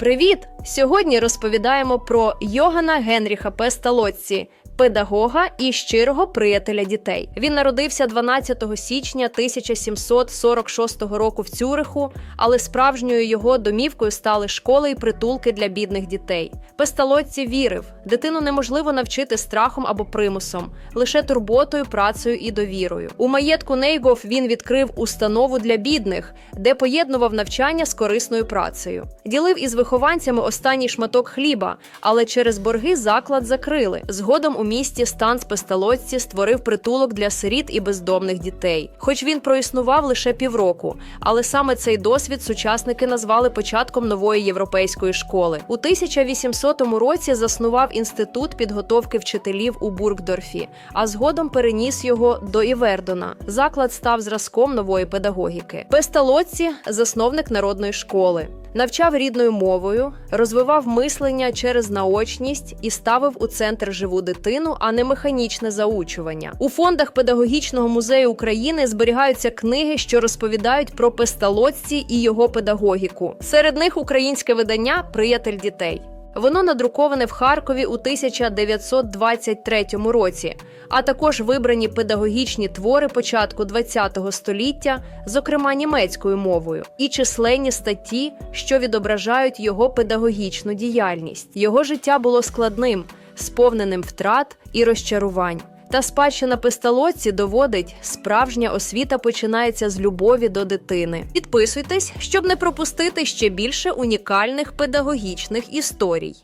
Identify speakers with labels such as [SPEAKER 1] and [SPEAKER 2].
[SPEAKER 1] Привіт! Сьогодні розповідаємо про Йогана Генріха Песталоцці, педагога і щирого приятеля дітей. Він народився 12 січня 1746 року в Цюриху, але справжньою його домівкою стали школи і притулки для бідних дітей. Песталоцці вірив, дитину неможливо навчити страхом або примусом, лише турботою, працею і довірою. У маєтку Нейгоф він відкрив установу для бідних, де поєднував навчання з корисною працею. Ділив із вихованцями останній шматок хліба, але через борги заклад закрили. Згодом у місті стан Песталоцці створив притулок для сиріт і бездомних дітей. Хоч він проіснував лише півроку, але саме цей досвід сучасники назвали початком нової європейської школи. У 1800 році заснував інститут підготовки вчителів у Бургдорфі, а згодом переніс його до Івердона. Заклад став зразком нової педагогіки. Песталоцці – засновник народної школи. Навчав рідною мовою, розвивав мислення через наочність і ставив у центр живу дитину, а не механічне заучування. У фондах педагогічного музею України зберігаються книги, що розповідають про песталоцці і його педагогіку. Серед них українське видання Приятель дітей. Воно надруковане в Харкові у 1923 році, а також вибрані педагогічні твори початку ХХ століття, зокрема німецькою мовою, і численні статті, що відображають його педагогічну діяльність. Його життя було складним, сповненим втрат і розчарувань. Та спадщина пистолоці доводить, справжня освіта починається з любові до дитини. Підписуйтесь, щоб не пропустити ще більше унікальних педагогічних історій.